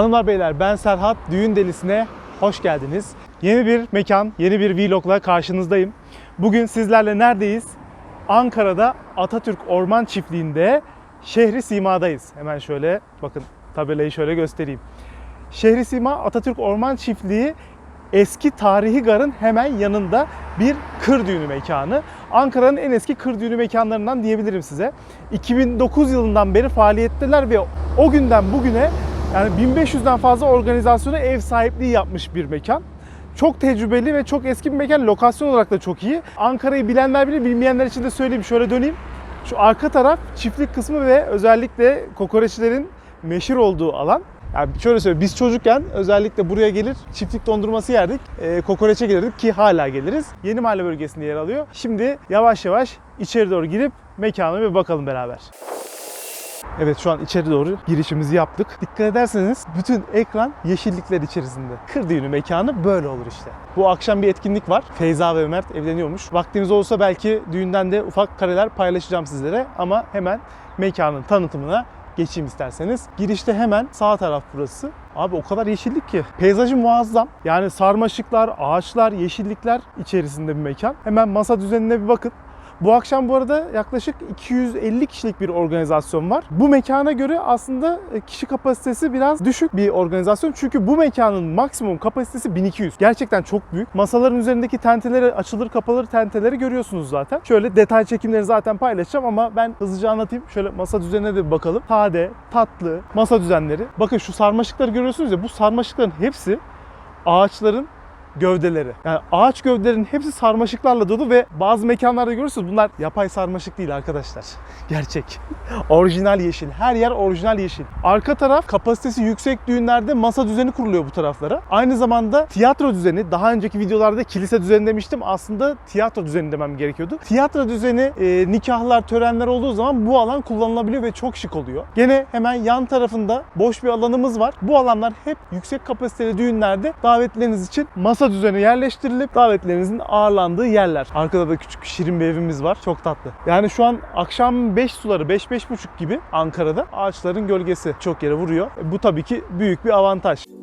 Hanımlar beyler ben Serhat Düğün Delisi'ne hoş geldiniz. Yeni bir mekan, yeni bir vlogla karşınızdayım. Bugün sizlerle neredeyiz? Ankara'da Atatürk Orman Çiftliği'nde Şehri Sima'dayız. Hemen şöyle bakın tabelayı şöyle göstereyim. Şehri Sima Atatürk Orman Çiftliği eski tarihi garın hemen yanında bir kır düğünü mekanı. Ankara'nın en eski kır düğünü mekanlarından diyebilirim size. 2009 yılından beri faaliyetteler ve o günden bugüne yani 1500'den fazla organizasyona ev sahipliği yapmış bir mekan. Çok tecrübeli ve çok eski bir mekan. Lokasyon olarak da çok iyi. Ankara'yı bilenler bilir, bilmeyenler için de söyleyeyim. Şöyle döneyim. Şu arka taraf çiftlik kısmı ve özellikle kokoreçlerin meşhur olduğu alan. Yani şöyle söyleyeyim, biz çocukken özellikle buraya gelir çiftlik dondurması yerdik. E, kokoreçe gelirdik ki hala geliriz. Yeni mahalle bölgesinde yer alıyor. Şimdi yavaş yavaş içeri doğru girip mekana bir bakalım beraber. Evet şu an içeri doğru girişimizi yaptık. Dikkat ederseniz bütün ekran yeşillikler içerisinde. Kır düğünü mekanı böyle olur işte. Bu akşam bir etkinlik var. Feyza ve Mert evleniyormuş. Vaktimiz olursa belki düğünden de ufak kareler paylaşacağım sizlere. Ama hemen mekanın tanıtımına geçeyim isterseniz. Girişte hemen sağ taraf burası. Abi o kadar yeşillik ki. Peyzajı muazzam. Yani sarmaşıklar, ağaçlar, yeşillikler içerisinde bir mekan. Hemen masa düzenine bir bakın. Bu akşam bu arada yaklaşık 250 kişilik bir organizasyon var. Bu mekana göre aslında e, kişi kapasitesi biraz düşük bir organizasyon. Çünkü bu mekanın maksimum kapasitesi 1200. Gerçekten çok büyük. Masaların üzerindeki tenteleri, açılır kapalı tenteleri görüyorsunuz zaten. Şöyle detay çekimleri zaten paylaşacağım ama ben hızlıca anlatayım. Şöyle masa düzenine de bir bakalım. Sade, tatlı masa düzenleri. Bakın şu sarmaşıkları görüyorsunuz ya bu sarmaşıkların hepsi ağaçların gövdeleri. Yani ağaç gövdelerinin hepsi sarmaşıklarla dolu ve bazı mekanlarda görürsünüz bunlar yapay sarmaşık değil arkadaşlar. Gerçek. orijinal yeşil. Her yer orijinal yeşil. Arka taraf kapasitesi yüksek düğünlerde masa düzeni kuruluyor bu taraflara. Aynı zamanda tiyatro düzeni, daha önceki videolarda kilise düzeni demiştim. Aslında tiyatro düzeni demem gerekiyordu. Tiyatro düzeni e, nikahlar, törenler olduğu zaman bu alan kullanılabiliyor ve çok şık oluyor. Gene hemen yan tarafında boş bir alanımız var. Bu alanlar hep yüksek kapasiteli düğünlerde davetleriniz için masa düzeni yerleştirilip davetlerinizin ağırlandığı yerler. Arkada da küçük şirin bir evimiz var. Çok tatlı. Yani şu an akşam 5 suları 5-5.30 gibi Ankara'da ağaçların gölgesi çok yere vuruyor. Bu tabii ki büyük bir avantaj.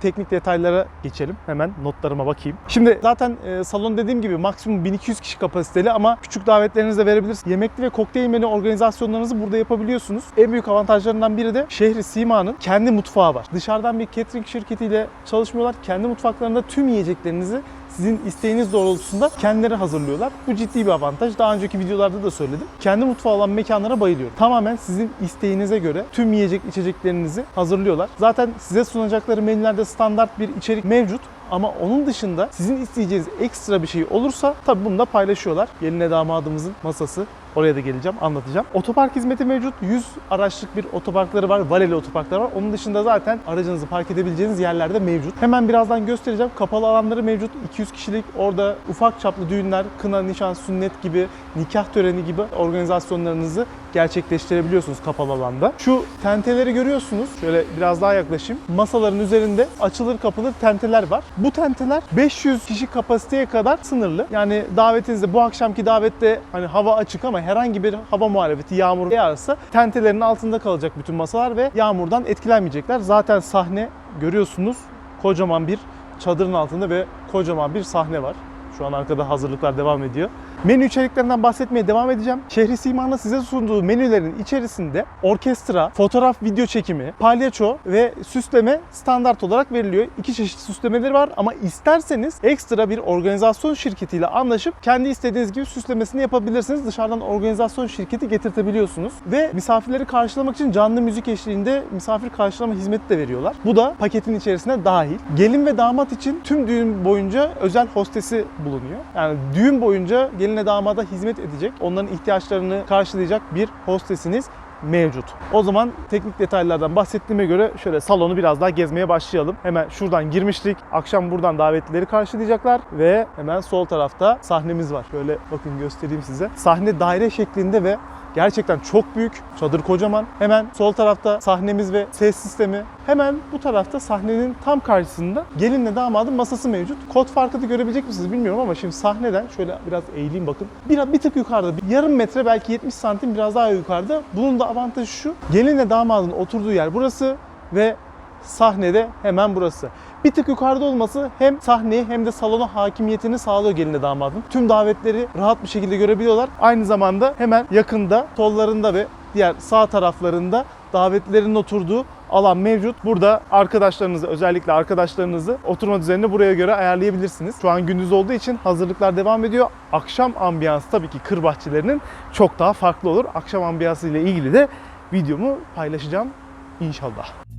Teknik detaylara geçelim. Hemen notlarıma bakayım. Şimdi zaten e, salon dediğim gibi maksimum 1200 kişi kapasiteli ama küçük davetlerinizi de verebilirsiniz. Yemekli ve kokteyl menü organizasyonlarınızı burada yapabiliyorsunuz. En büyük avantajlarından biri de şehri Sima'nın kendi mutfağı var. Dışarıdan bir catering şirketiyle çalışmıyorlar. Kendi mutfaklarında tüm yiyeceklerinizi sizin isteğiniz doğrultusunda kendileri hazırlıyorlar. Bu ciddi bir avantaj. Daha önceki videolarda da söyledim. Kendi mutfağı olan mekanlara bayılıyorum. Tamamen sizin isteğinize göre tüm yiyecek içeceklerinizi hazırlıyorlar. Zaten size sunacakları menülerde standart bir içerik mevcut. Ama onun dışında sizin isteyeceğiniz ekstra bir şey olursa tabii bunu da paylaşıyorlar. Geline damadımızın masası Oraya da geleceğim, anlatacağım. Otopark hizmeti mevcut. 100 araçlık bir otoparkları var, valeli otoparkları var. Onun dışında zaten aracınızı park edebileceğiniz yerlerde mevcut. Hemen birazdan göstereceğim. Kapalı alanları mevcut. 200 kişilik orada ufak çaplı düğünler, kına, nişan, sünnet gibi, nikah töreni gibi organizasyonlarınızı gerçekleştirebiliyorsunuz kapalı alanda. Şu tenteleri görüyorsunuz. Şöyle biraz daha yaklaşayım. Masaların üzerinde açılır kapılır tenteler var. Bu tenteler 500 kişi kapasiteye kadar sınırlı. Yani davetinizde bu akşamki davette hani hava açık ama herhangi bir hava muhalefeti, yağmur yağarsa tentelerin altında kalacak bütün masalar ve yağmurdan etkilenmeyecekler. Zaten sahne görüyorsunuz kocaman bir çadırın altında ve kocaman bir sahne var. Şu an arkada hazırlıklar devam ediyor. Menü içeriklerinden bahsetmeye devam edeceğim. Şehri Sima'nın size sunduğu menülerin içerisinde orkestra, fotoğraf, video çekimi, palyaço ve süsleme standart olarak veriliyor. İki çeşit süslemeleri var ama isterseniz ekstra bir organizasyon şirketiyle anlaşıp kendi istediğiniz gibi süslemesini yapabilirsiniz. Dışarıdan organizasyon şirketi getirtebiliyorsunuz. Ve misafirleri karşılamak için canlı müzik eşliğinde misafir karşılama hizmeti de veriyorlar. Bu da paketin içerisine dahil. Gelin ve damat için tüm düğün boyunca özel hostesi bulunuyor. Yani düğün boyunca geline damada hizmet edecek, onların ihtiyaçlarını karşılayacak bir hostesiniz mevcut. O zaman teknik detaylardan bahsettiğime göre şöyle salonu biraz daha gezmeye başlayalım. Hemen şuradan girmiştik. Akşam buradan davetlileri karşılayacaklar ve hemen sol tarafta sahnemiz var. Şöyle bakın göstereyim size. Sahne daire şeklinde ve Gerçekten çok büyük. Çadır kocaman. Hemen sol tarafta sahnemiz ve ses sistemi. Hemen bu tarafta sahnenin tam karşısında gelinle damadın masası mevcut. Kod farkı da görebilecek misiniz bilmiyorum ama şimdi sahneden şöyle biraz eğileyim bakın. Bir, bir tık yukarıda. Bir yarım metre belki 70 santim biraz daha yukarıda. Bunun da avantajı şu. Gelinle damadın oturduğu yer burası ve sahnede hemen burası. Bir tık yukarıda olması hem sahneye hem de salona hakimiyetini sağlıyor gelinle damadın. Tüm davetleri rahat bir şekilde görebiliyorlar. Aynı zamanda hemen yakında sollarında ve diğer sağ taraflarında davetlerin oturduğu alan mevcut. Burada arkadaşlarınızı özellikle arkadaşlarınızı oturma düzenini buraya göre ayarlayabilirsiniz. Şu an gündüz olduğu için hazırlıklar devam ediyor. Akşam ambiyansı tabii ki kır bahçelerinin çok daha farklı olur. Akşam ambiyansı ile ilgili de videomu paylaşacağım inşallah.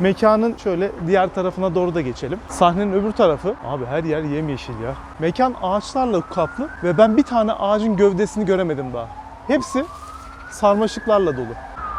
Mekanın şöyle diğer tarafına doğru da geçelim. Sahnenin öbür tarafı, abi her yer yemyeşil ya. Mekan ağaçlarla kaplı ve ben bir tane ağacın gövdesini göremedim daha. Hepsi sarmaşıklarla dolu.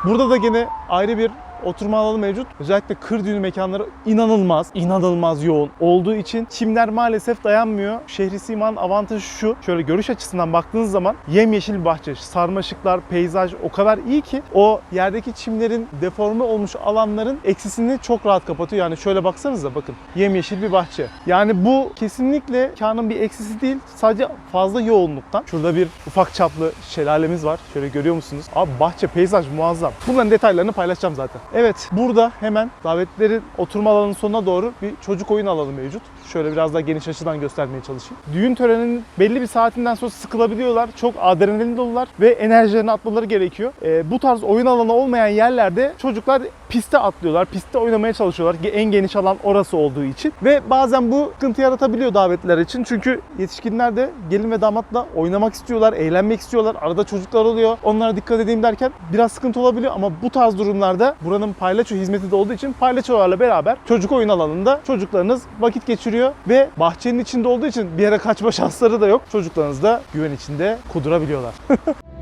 Burada da gene ayrı bir oturma alanı mevcut. Özellikle kır düğünü mekanları inanılmaz, inanılmaz yoğun olduğu için çimler maalesef dayanmıyor. Şehri Siman avantajı şu. Şöyle görüş açısından baktığınız zaman yemyeşil bir bahçe, sarmaşıklar, peyzaj o kadar iyi ki o yerdeki çimlerin deforme olmuş alanların eksisini çok rahat kapatıyor. Yani şöyle baksanıza bakın. Yemyeşil bir bahçe. Yani bu kesinlikle mekanın bir eksisi değil. Sadece fazla yoğunluktan. Şurada bir ufak çaplı şelalemiz var. Şöyle görüyor musunuz? Abi bahçe, peyzaj muazzam. Bunların detaylarını paylaşacağım zaten. Evet burada hemen davetlerin oturma alanının sonuna doğru bir çocuk oyun alanı mevcut. Şöyle biraz daha geniş açıdan göstermeye çalışayım. Düğün töreninin belli bir saatinden sonra sıkılabiliyorlar. Çok adrenalin dolular ve enerjilerini atmaları gerekiyor. Ee, bu tarz oyun alanı olmayan yerlerde çocuklar piste atlıyorlar. Pistte oynamaya çalışıyorlar. En geniş alan orası olduğu için. Ve bazen bu sıkıntı yaratabiliyor davetliler için. Çünkü yetişkinler de gelin ve damatla oynamak istiyorlar, eğlenmek istiyorlar. Arada çocuklar oluyor. Onlara dikkat edeyim derken biraz sıkıntı olabiliyor ama bu tarz durumlarda buranın paylaço hizmeti de olduğu için paylaçolarla beraber çocuk oyun alanında çocuklarınız vakit geçiriyor ve bahçenin içinde olduğu için bir yere kaçma şansları da yok. Çocuklarınız da güven içinde kudurabiliyorlar.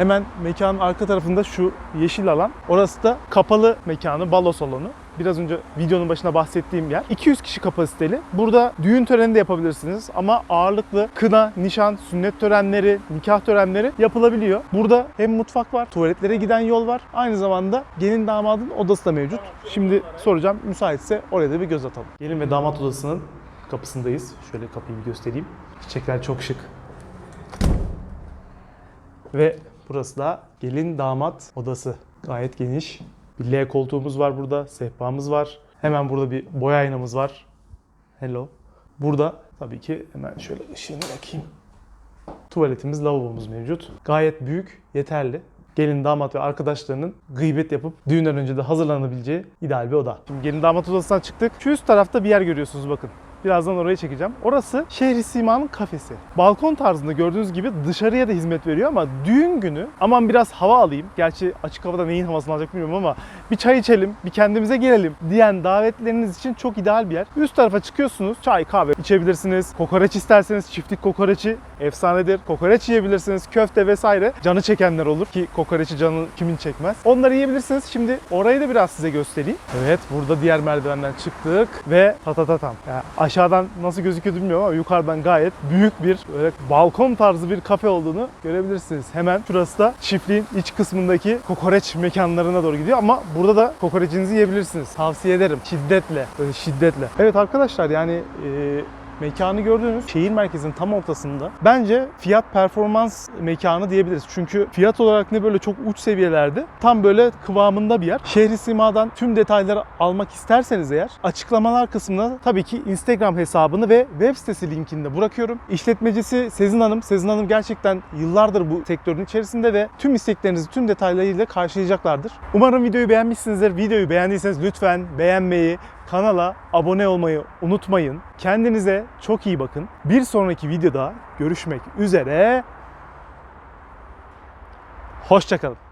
Hemen mekanın arka tarafında şu yeşil alan. Orası da kapalı mekanı, balo salonu. Biraz önce videonun başında bahsettiğim yer. 200 kişi kapasiteli. Burada düğün töreni de yapabilirsiniz ama ağırlıklı kına, nişan, sünnet törenleri, nikah törenleri yapılabiliyor. Burada hem mutfak var, tuvaletlere giden yol var. Aynı zamanda gelin damadın odası da mevcut. Şimdi soracağım müsaitse oraya da bir göz atalım. Gelin ve damat odasının kapısındayız. Şöyle kapıyı bir göstereyim. Çiçekler çok şık. Ve burası da gelin damat odası. Gayet geniş. Bir L koltuğumuz var burada, sehpamız var. Hemen burada bir boya aynamız var. Hello. Burada tabii ki hemen şöyle ışığını yakayım. Tuvaletimiz, lavabomuz mevcut. Gayet büyük, yeterli. Gelin damat ve arkadaşlarının gıybet yapıp düğünden önce de hazırlanabileceği ideal bir oda. Şimdi gelin damat odasından çıktık. Şu üst tarafta bir yer görüyorsunuz bakın. Birazdan oraya çekeceğim. Orası Şehri Sima'nın kafesi. Balkon tarzında gördüğünüz gibi dışarıya da hizmet veriyor ama düğün günü aman biraz hava alayım. Gerçi açık havada neyin havasını alacak bilmiyorum ama bir çay içelim, bir kendimize gelelim diyen davetleriniz için çok ideal bir yer. Üst tarafa çıkıyorsunuz, çay, kahve içebilirsiniz. Kokoreç isterseniz çiftlik kokoreçi efsanedir. Kokoreç yiyebilirsiniz, köfte vesaire. Canı çekenler olur ki kokoreçi canı kimin çekmez. Onları yiyebilirsiniz. Şimdi orayı da biraz size göstereyim. Evet, burada diğer merdivenden çıktık ve tatatatam. Yani aşağıdan nasıl gözüküyor bilmiyorum ama yukarıdan gayet büyük bir böyle balkon tarzı bir kafe olduğunu görebilirsiniz. Hemen şurası da çiftliğin iç kısmındaki kokoreç mekanlarına doğru gidiyor ama burada da kokoreçinizi yiyebilirsiniz. Tavsiye ederim şiddetle, böyle şiddetle. Evet arkadaşlar yani e, Mekanı gördüğünüz şehir merkezinin tam ortasında. Bence fiyat performans mekanı diyebiliriz. Çünkü fiyat olarak ne böyle çok uç seviyelerde tam böyle kıvamında bir yer. Şehri Sima'dan tüm detayları almak isterseniz eğer açıklamalar kısmına tabii ki Instagram hesabını ve web sitesi linkini de bırakıyorum. İşletmecisi Sezin Hanım. Sezin Hanım gerçekten yıllardır bu sektörün içerisinde ve tüm isteklerinizi tüm detaylarıyla karşılayacaklardır. Umarım videoyu beğenmişsinizdir. Videoyu beğendiyseniz lütfen beğenmeyi, kanala abone olmayı unutmayın. Kendinize çok iyi bakın. Bir sonraki videoda görüşmek üzere. Hoşçakalın.